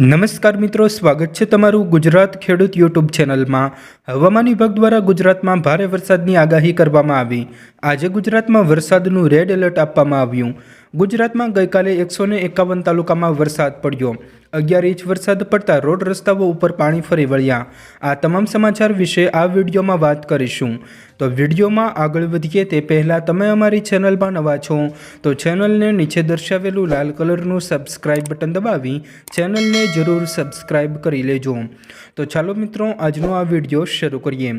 નમસ્કાર મિત્રો, સ્વાગત છે તમારું ગુજરાત ખેડૂત યુટ્યુબ ચેનલમાં. હવામાન વિભાગ દ્વારા ગુજરાતમાં ભારે વરસાદની આગાહી કરવામાં આવી. આજે ગુજરાતમાં વરસાદનું રેડ એલર્ટ આપવામાં આવ્યું. ગુજરાતમાં ગઈકાલે એકસો એકાવન તાલુકામાં વરસાદ પડ્યો. અગિયાર ઇંચ વરસાદ પડતા રોડ રસ્તાઓ ઉપર પાણી ફરી વળ્યા. આ તમામ સમાચાર વિશે આ વિડીયોમાં વાત કરીશું. તો વિડીયોમાં આગળ વધીએ તે પહેલાં તમે અમારી ચેનલમાં નવા છો, તો ચેનલને નીચે દર્શાવેલું લાલ કલરનું સબસ્ક્રાઇબ બટન દબાવી ચેનલને જરૂર સબસ્ક્રાઇબ કરી લેજો. તો ચાલો મિત્રો, આજનો આ વીડિયો શરૂ કરીએ.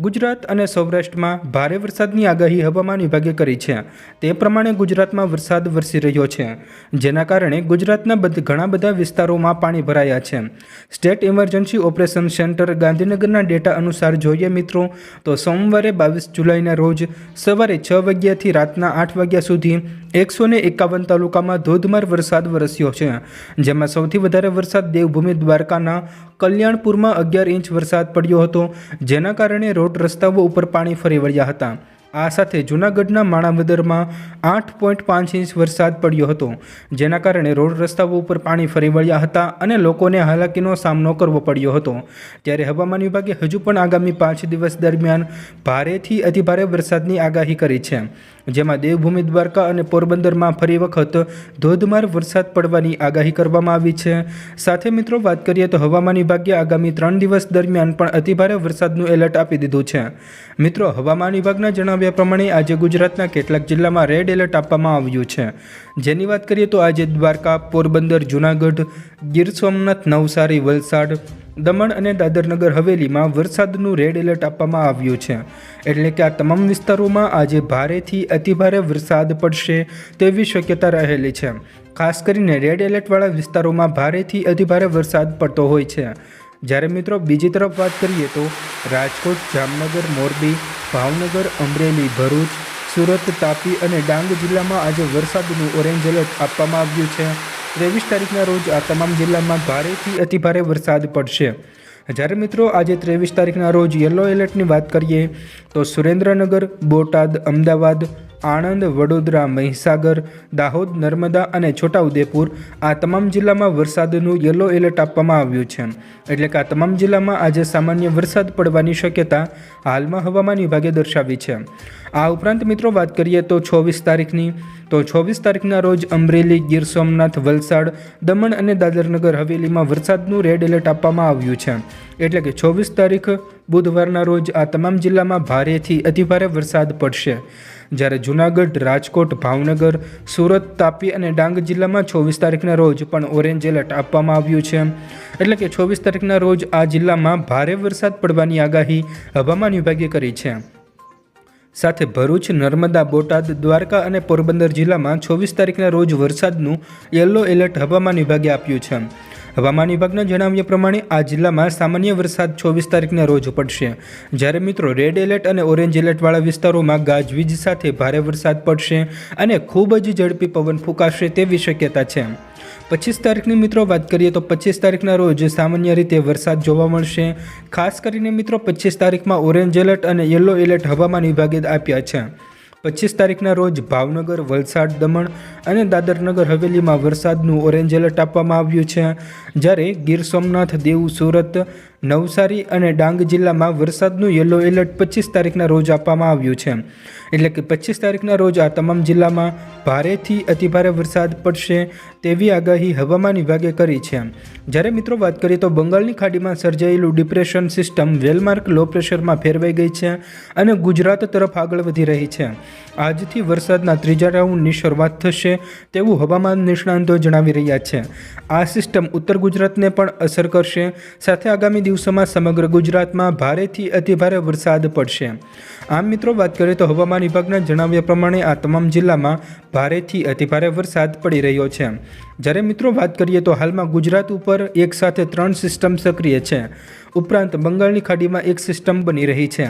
ગુજરાત અને સૌરાષ્ટ્રમાં ભારે વરસાદની આગાહી હવામાન વિભાગે કરી છે. તે પ્રમાણે ગુજરાતમાં વરસાદ વરસી રહ્યો છે. જેના કારણે ગુજરાતના ઘણા બધા વિસ્તારોમાં પાણી ભરાયા છે. સ્ટેટ ઇમરજન્સી ઓપરેશન સેન્ટર ગાંધીનગરના ડેટા અનુસાર જોઈએ મિત્રો, તો સોમવારે બાવીસ જુલાઈના રોજ સવારે છ વાગ્યાથી રાતના આઠ વાગ્યા સુધી એકસો ને એકાવન તાલુકામાં ધોધમાર વરસાદ વરસ્યો છે. જેમાં સૌથી વધારે વરસાદ દેવભૂમિ દ્વારકાના કલ્યાણપુરમાં અગિયાર ઇંચ વરસાદ પડ્યો હતો, જેના કારણે રોડ રસ્તાઓ ઉપર પાણી ફરી વળ્યા હતા. આ સાથે જૂનાગઢના માણાવદરમાં આઠ પોઈન્ટ પાંચ ઇંચ વરસાદ પડ્યો હતો. જેના કારણે રોડ રસ્તાઓ ઉપર પાણી ફરી વળ્યા હતા અને લોકોને હાલાકીનો સામનો કરવો પડ્યો હતો. ત્યારે હવામાન વિભાગે હજુ પણ આગામી પાંચ દિવસ દરમિયાન ભારેથી અતિભારે વરસાદની આગાહી કરી છે. જેમાં દેવભૂમિ દ્વારકા અને પોરબંદરમાં ફરી વખત ધોધમાર વરસાદ પડવાની આગાહી કરવામાં આવી છે. સાથે મિત્રો, વાત કરીએ તો હવામાન વિભાગે આગામી ત્રણ દિવસ દરમિયાન પણ અતિભારે વરસાદનું એલર્ટ આપી દીધું છે. મિત્રો, હવામાન વિભાગના જણાવ્યા પ્રમાણે આજે ગુજરાતના કેટલાક જિલ્લામાં રેડ એલર્ટ આપવામાં આવ્યું છે. જેની વાત કરીએ તો આજે દ્વારકા, પોરબંદર, જૂનાગઢ, ગીર સોમનાથ, નવસારી, વલસાડ દમણ અને દાદરનગર હવેલીમાં વરસાદનું રેડ એલર્ટ આપવામાં આવ્યું છે. એટલે કે આ તમામ વિસ્તારોમાં આજે ભારેથી અતિભારે વરસાદ પડશે તેવી શક્યતા રહેલી છે. ખાસ કરીને રેડ એલર્ટવાળા વિસ્તારોમાં ભારેથી અતિભારે વરસાદ પડતો હોય છે. જ્યારે મિત્રો બીજી તરફ વાત કરીએ તો રાજકોટ, જામનગર, મોરબી, ભાવનગર, અમરેલી, ભરૂચ, સુરત, તાપી અને ડાંગ જિલ્લામાં આજે વરસાદનું ઓરેન્જ એલર્ટ આપવામાં આવ્યું છે. ત્રેવીસ તારીખના રોજ આ તમામ જિલ્લામાં ભારેથી અતિભારે વરસાદ પડશે. જ્યારે મિત્રો આજે ત્રેવીસ તારીખના રોજ યલો એલર્ટની વાત કરીએ, તો સુરેન્દ્રનગર, બોટાદ, અમદાવાદ આણંદ, વડોદરા, મહીસાગર, દાહોદ, નર્મદા અને છોટાઉદેપુર આ તમામ જિલ્લામાં વરસાદનું યલો એલર્ટ આપવામાં આવ્યું છે. એટલે કે આ તમામ જિલ્લામાં આજે સામાન્ય વરસાદ પડવાની શક્યતા હાલમાં હવામાન વિભાગે દર્શાવી છે. આ ઉપરાંત મિત્રો વાત કરીએ તો છવ્વીસ તારીખની, તો છવ્વીસ તારીખના રોજ અમરેલી, ગીર સોમનાથ, વલસાડ, દમણ અને દાદરનગર હવેલીમાં વરસાદનું રેડ એલર્ટ આપવામાં આવ્યું છે. એટલે કે છવ્વીસ તારીખ બુધવારના રોજ આ તમામ જિલ્લામાં ભારેથી અતિભારે વરસાદ પડશે. જ્યારે જૂનાગઢ, રાજકોટ, ભાવનગર, સુરત, તાપી અને ડાંગ જિલ્લામાં છવ્વીસ તારીખના રોજ પણ ઓરેન્જ એલર્ટ આપવામાં આવ્યું છે. એટલે કે છવ્વીસ તારીખના રોજ આ જિલ્લામાં ભારે વરસાદ પડવાની આગાહી હવામાન વિભાગે કરી છે. સાથે ભરૂચ, નર્મદા, બોટાદ, દ્વારકા અને પોરબંદર જિલ્લામાં છવ્વીસ તારીખના રોજ વરસાદનું યલો એલર્ટ હવામાન વિભાગે આપ્યું છે. હવામાન વિભાગના જણાવ્યા પ્રમાણે આ જિલ્લામાં સામાન્ય વરસાદ છવ્વીસ તારીખના રોજ પડશે. જ્યારે મિત્રો રેડ એલર્ટ અને ઓરેન્જ એલર્ટવાળા વિસ્તારોમાં ગાજવીજ સાથે ભારે વરસાદ પડશે અને ખૂબ જ ઝડપી પવન ફૂંકાશે તેવી શક્યતા છે. પચીસ તારીખની મિત્રો વાત કરીએ તો પચીસ તારીખના રોજ સામાન્ય રીતે વરસાદ જોવા મળશે. ખાસ કરીને મિત્રો પચીસ તારીખમાં ઓરેન્જ એલર્ટ અને યલો એલર્ટ હવામાન વિભાગે આપ્યા છે. પચીસ તારીખના રોજ ભાવનગર, વલસાડ દમણ અને દાદરનગર હવેલીમાં વરસાદનું ઓરેન્જ એલર્ટ આપવામાં આવ્યું છે. જ્યારે ગીર સોમનાથ, દેવ સુરત નવસારી અને ડાંગ જિલ્લામાં વરસાદનું યલો એલર્ટ પચીસ તારીખના રોજ આપવામાં આવ્યું છે. એટલે કે પચીસ તારીખના રોજ આ તમામ જિલ્લામાં ભારેથી અતિભારે વરસાદ પડશે તેવી આગાહી હવામાન વિભાગે કરી છે. જ્યારે મિત્રો વાત કરીએ તો બંગાળની ખાડીમાં સર્જાયેલું depression system well marked low પ્રેશરમાં ફેરવાઈ ગઈ છે અને ગુજરાત તરફ આગળ વધી રહી છે. આજથી વરસાદના ત્રીજા રાઉન્ડની શરૂઆત થશે તેવું હવામાન નિષ્ણાંતો જણાવી રહ્યા છે. આ સિસ્ટમ ઉત્તર ગુજરાતને પણ અસર કરશે. સાથે આગામી દિવસોમાં સમગ્ર ગુજરાતમાં ભારેથી અતિભારે વરસાદ પડશે. આમ મિત્રો, વાત કરીએ તો હવામાન વિભાગના જણાવ્યા પ્રમાણે આ તમામ જિલ્લામાં ભારેથી અતિભારે વરસાદ પડી રહ્યો છે. જ્યારે મિત્રો વાત કરીએ તો હાલમાં ગુજરાત ઉપર એક સાથે ત્રણ સિસ્ટમ સક્રિય છે. ઉપરાંત બંગાળની ખાડીમાં એક સિસ્ટમ બની રહી છે.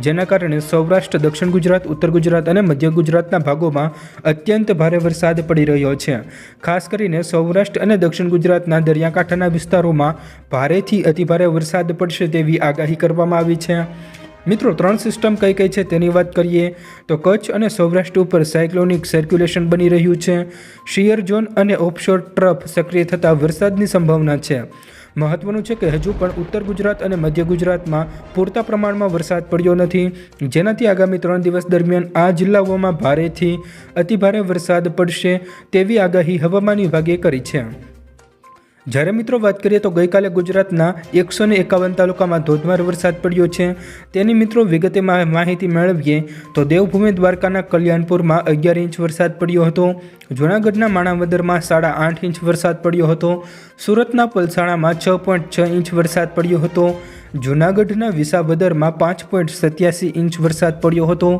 જેના કારણે સૌરાષ્ટ્ર, દક્ષિણ ગુજરાત, ઉત્તર ગુજરાત અને મધ્ય ગુજરાતના ભાગોમાં અત્યંત ભારે વરસાદ પડી રહ્યો છે. ખાસ કરીને સૌરાષ્ટ્ર અને દક્ષિણ ગુજરાતના દરિયાકાંઠાના વિસ્તારોમાં ભારેથી અતિભારે વરસાદ પડશે તેવી આગાહી કરવામાં આવી છે. મિત્રો, ત્રણ સિસ્ટમ કઈ કઈ છે તેની વાત કરીએ તો કચ્છ અને સૌરાષ્ટ્ર ઉપર સાયક્લોનિક સર્ક્યુલેશન બની રહ્યું છે. શિયર ઝોન અને ઓફશોર ટ્રફ સક્રિય થતાં વરસાદની સંભાવના છે. મહત્વનું છે કે હજુ પણ ઉત્તર ગુજરાત અને મધ્ય ગુજરાતમાં પૂરતા પ્રમાણમાં વરસાદ પડ્યો નથી. જેનાથી આગામી ત્રણ દિવસ દરમિયાન આ જિલ્લાઓમાં ભારેથી અતિભારે વરસાદ પડશે તેવી આગાહી હવામાન વિભાગે કરી છે. જ્યારે મિત્રો વાત કરીએ તો ગઈકાલે ગુજરાતના એકસો ને એકાવન તાલુકામાં ધોધમાર વરસાદ પડ્યો છે. તેની મિત્રો વિગતે માહિતી મેળવીએ તો દેવભૂમિ દ્વારકાના કલ્યાણપુરમાં અગિયાર ઇંચ વરસાદ પડ્યો હતો. જૂનાગઢના માણાવદરમાં સાડા આઠ ઇંચ વરસાદ પડ્યો હતો. સુરતના પલસાણામાં છ પોઈન્ટ છ ઇંચ વરસાદ પડ્યો હતો. જૂનાગઢના વિસાવદરમાં પાંચ પોઈન્ટ સત્યાસી ઇંચ વરસાદ પડ્યો હતો.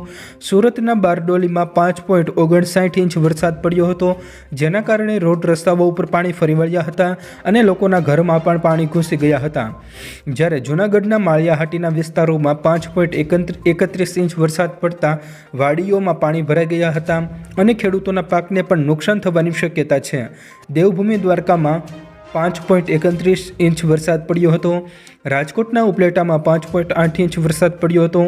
સુરતના બારડોલીમાં પાંચ પોઈન્ટ ઓગણસાઠ ઇંચ વરસાદ પડ્યો હતો. જેના કારણે રોડ રસ્તાઓ ઉપર પાણી ફરી વળ્યા હતા અને લોકોના ઘરમાં પણ પાણી ઘૂસી ગયા હતા. જ્યારે જૂનાગઢના માળિયાહાટીના વિસ્તારોમાં પાંચ પોઈન્ટ એકત્રીસ ઇંચ વરસાદ પડતા વાડીઓમાં પાણી ભરાઈ ગયા હતા અને ખેડૂતોના પાકને પણ નુકસાન થવાની શક્યતા છે. દેવભૂમિ દ્વારકામાં પાંચ પોઈન્ટ એકત્રીસ ઇંચ વરસાદ પડ્યો હતો. રાજકોટના ઉપલેટામાં પાંચ પોઈન્ટ આઠ ઇંચ વરસાદ પડ્યો હતો.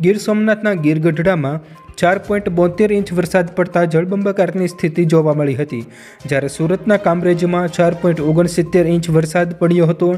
ગીર સોમનાથના ગીરગઢડામાં ચાર પોઈન્ટ બોતેર ઇંચ વરસાદ પડતા જળબંબાકારની સ્થિતિ જોવા મળી હતી. જ્યારે સુરતના કામરેજમાં ચાર પોઈન્ટ ઓગણસિત્તેર ઇંચ વરસાદ પડ્યો હતો.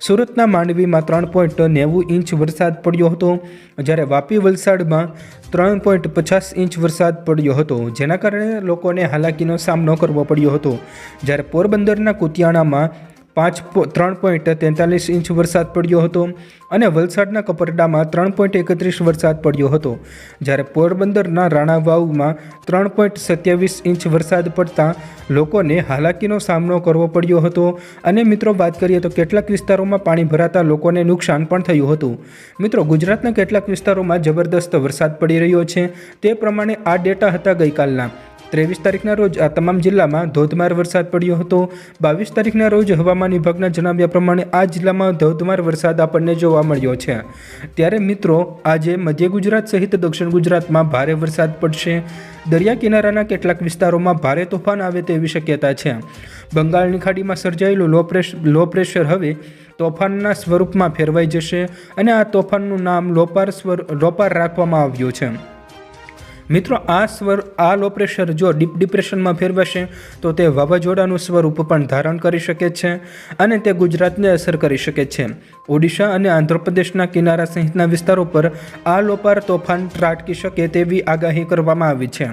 સુરતના માંડવીમાં ત્રણ પોઈન્ટ નેવું ઇંચ વરસાદ પડ્યો હતો. જ્યારે વાપી વલસાડમાં ત્રણ પોઈન્ટ પચાસ ઇંચ વરસાદ પડ્યો હતો, જેના કારણે લોકોને હાલાકીનો સામનો કરવો પડ્યો હતો. જ્યારે પોરબંદરના કુતિયાણામાં પાંચ ત્રણ પોઈન્ટ તેતાલીસ ઇંચ વરસાદ પડ્યો હતો અને વલસાડના કપરડામાં ત્રણ પોઈન્ટ એકત્રીસ વરસાદ પડ્યો હતો. જ્યારે પોરબંદરના રાણાવાવમાં ત્રણ પોઈન્ટ સત્યાવીસ ઇંચ વરસાદ પડતા લોકોને હાલાકીનો સામનો કરવો પડ્યો હતો. અને મિત્રો, વાત કરીએ તો કેટલાક વિસ્તારોમાં પાણી ભરાતા લોકોને નુકસાન પણ થયું હતું. મિત્રો, ગુજરાતના કેટલાક વિસ્તારોમાં જબરદસ્ત વરસાદ પડી રહ્યો છે. તે પ્રમાણે આ ડેટા હતા ગઈકાલના. ત્રેવીસ તારીખના રોજ આ તમામ જિલ્લામાં ધોધમાર વરસાદ પડ્યો હતો. બાવીસ તારીખના રોજ હવામાન વિભાગના જણાવ્યા પ્રમાણે આ જિલ્લામાં ધોધમાર વરસાદ આપણને જોવા મળ્યો છે. ત્યારે મિત્રો, આજે મધ્ય ગુજરાત સહિત દક્ષિણ ગુજરાતમાં ભારે વરસાદ પડશે. દરિયા કિનારાના કેટલાક વિસ્તારોમાં ભારે તોફાન આવે તેવી શક્યતા છે. બંગાળની ખાડીમાં સર્જાયેલું લો પ્રેશ લો પ્રેશર હવે તોફાનના સ્વરૂપમાં ફેરવાઈ જશે અને આ તોફાનનું નામ લોપાર સ્વર, લોપાર રાખવામાં આવ્યું છે. મિત્રો, આ સ્વર, આ લો પ્રેશર જો ડીપ ડિપ્રેશનમાં ફેરવાશે, તો તે વાવાઝોડાનું સ્વરૂપ પણ ધારણ કરી શકે છે અને તે ગુજરાતને અસર કરી શકે છે. ઓડિશા અને આંધ્રપ્રદેશના કિનારા સહિતના વિસ્તારો પર આ લોપાર તોફાન ત્રાટકી શકે તેવી આગાહી કરવામાં આવી છે.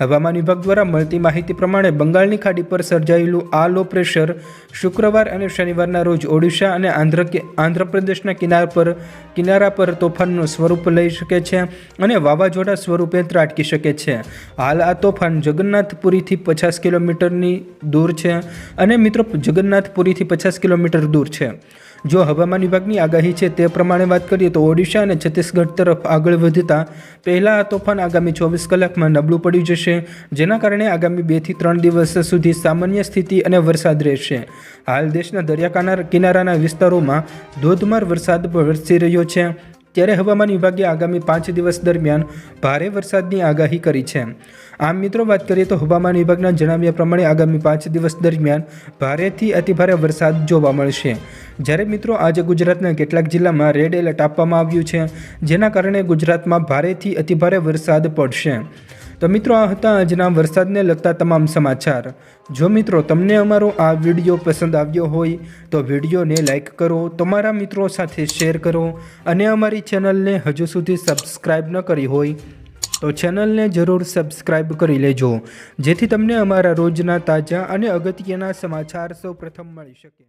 હવામાન વિભાગ દ્વારા મળતી માહિતી પ્રમાણે બંગાળની ખાડી પર સર્જાયેલું આ લો પ્રેશર શુક્રવાર અને શનિવારના રોજ ઓડિશા અને આંધ્ર આંધ્રપ્રદેશના કિનારા પર કિનારા પર તોફાનનું સ્વરૂપ લઈ શકે છે અને વાવાઝોડા સ્વરૂપે ત્રાટકી શકે છે. હાલ આ તોફાન જગન્નાથપુરીથી પચાસ કિલોમીટરની દૂર છે અને મિત્રો જગન્નાથપુરીથી પચાસ કિલોમીટર દૂર છે. જો હવામાન વિભાગની આગાહી છે તે પ્રમાણે વાત કરીએ તો ઓડિશા અને છત્તીસગઢ તરફ આગળ વધતા પહેલાં આ તોફાન આગામી ચોવીસ કલાકમાં નબળું પડી જશે, જેના કારણે આગામી બેથી ત્રણ દિવસ સુધી સામાન્ય સ્થિતિ અને વરસાદ રહેશે. હાલ દેશના દરિયા કિનારાના વિસ્તારોમાં ધોધમાર વરસાદ વરસી રહ્યો છે. ત્યારે હવામાન વિભાગે આગામી પાંચ દિવસ દરમિયાન ભારે વરસાદની આગાહી કરી છે. આમ મિત્રો, વાત કરીએ તો હવામાન વિભાગના જણાવ્યા પ્રમાણે આગામી પાંચ દિવસ દરમિયાન ભારેથી અતિભારે વરસાદ જોવા મળશે. જ્યારે મિત્રો, આજે ગુજરાતના કેટલાક જિલ્લામાં રેડ એલર્ટ આપવામાં આવ્યું છે, જેના કારણે ગુજરાતમાં ભારેથી અતિભારે વરસાદ પડશે. તો મિત્રો, આ હતા આજના વરસાદને લગતા તમામ સમાચાર. જો મિત્રો તમને અમારો આ વીડિયો પસંદ આવ્યો હોય, તો વિડીયોને લાઇક કરો, તમારા મિત્રો સાથે શેર કરો અને અમારી ચેનલને હજુ સુધી સબસ્ક્રાઈબ ન કરી હોય, તો ચેનલને જરૂર સબસ્ક્રાઈબ કરી લેજો. જેથી તમને અમારા રોજના તાજા અને અગત્યના સમાચાર સૌ પ્રથમ મળી શકે.